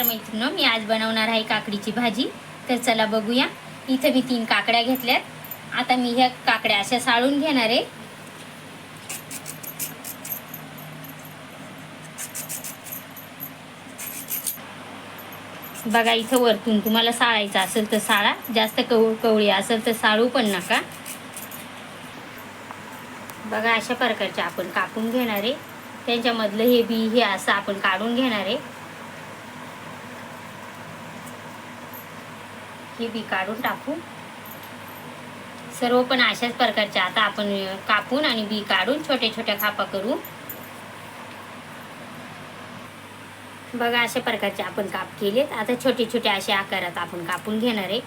नमस्कार मैत्रिणी मी आज बनवणार आहे काकडीची भाजी. तर चला बघूया. इथं मी तीन काकड्या घेतल्यात. आता मी ह्या काकड्या अशा साळून घेणार आहे. बघा इथं वरतून तुम्हाला साळायचं असेल तर साळा. जास्त कव कवळी असेल तर साळू पण नका. बघा अशा प्रकारचे आपण कापून घेणार आहे. त्यांच्यामधलं हे बी हे असं आपण काढून घेणार आहे. हे बी काढून टाकू. सर्व पण अशाच प्रकारचे आता आपण कापून आणि बी काढून छोट्या छोट्या खापा करू. बघा अशा प्रकारचे आपण काप केलेत. आता छोटे छोटे असे आकारात आपण कापून घेणार आहे.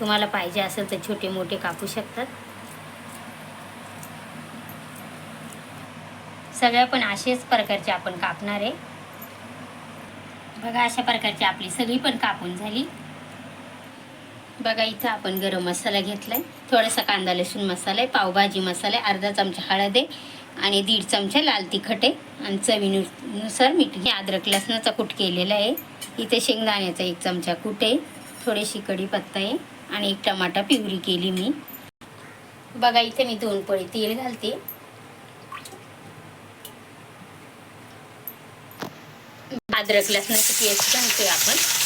तुम्हाला पाहिजे असेल तर छोटे मोठे कापू शकतात. सगळ्या पण असेच प्रकारचे आपण कापणार आहे. बघा अशा प्रकारची आपली सगळी पण कापून झाली. बघा इथं आपण गरम मसाला घेतलाय. थोडासा कांदा लसूण मसाला आहे पावभाजी मसाला आहे अर्धा चमचा हळद आहे आणि दीड चमचा लाल तिखट आहे. आणि चवीनुसार मीठ हे अद्रक लसणाचा कूट केलेला आहे. इथे शेंगदाण्याचा एक चमचा कूट आहे. थोडीशी कढीपत्ता आहे आणि एक टमाटा पिवरी केली मी. बघा इथे मी दोन पळी तेल घालते. अद्रक लसणाची पेस्ट घालते आपण.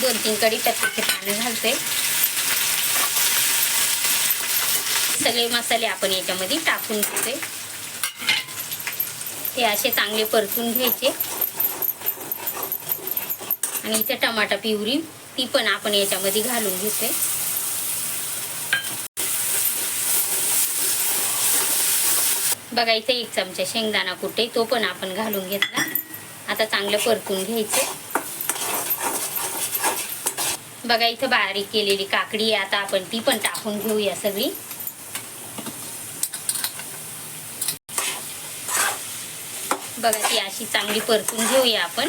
दोन तीन कडी पत्त्याचे पानं घालते. सगळे मसाले आपण याच्यामध्ये टाकून घेते. ते असे चांगले परतून घ्यायचे. आणि इथे टमाटा पिवरी ती पण आपण याच्यामध्ये घालून घेते. बघा इथे एक चमचा शेंगदाणा कुठे तो पण आपण घालून घेतला. आता चांगलं परतून घ्यायचे. बघा इथं बारीक केलेली काकडी आहे. आता आपण ती पण टाकून घेऊया सगळी. बघा ती अशी चांगली परतून घेऊया आपण.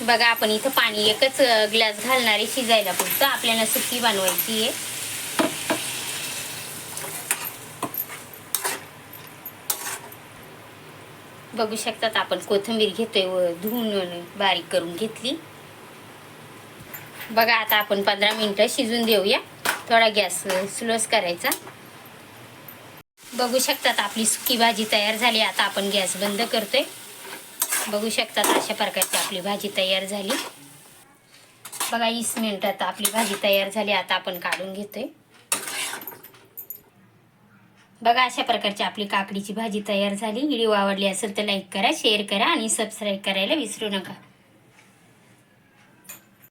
बघा आपण इथं पाणी एकच ग्लास घालणार आहे शिजायला पुरतं. आपल्याला सुकी बनवायची आहे. बघू शकतात आपण कोथिंबीर घेतोय व धुवून बारीक करून घेतली. बघा आता आपण पंधरा मिनटं शिजून देऊया. थोडा गॅस स्लोच करायचा. बघू शकतात आपली सुकी भाजी तयार झाली. आता आपण गॅस बंद करतोय. बघू शकतात अशा प्रकारची आपली भाजी तयार झाली. बघा वीस मिनिटात आपली भाजी तयार झाली. आता आपण काढून घेतोय. बघा अशा प्रकारची आपली काकडीची भाजी तयार झाली. व्हिडिओ आवडली असेल तर लाईक करा शेअर करा आणि सबस्क्राईब करायला विसरू नका.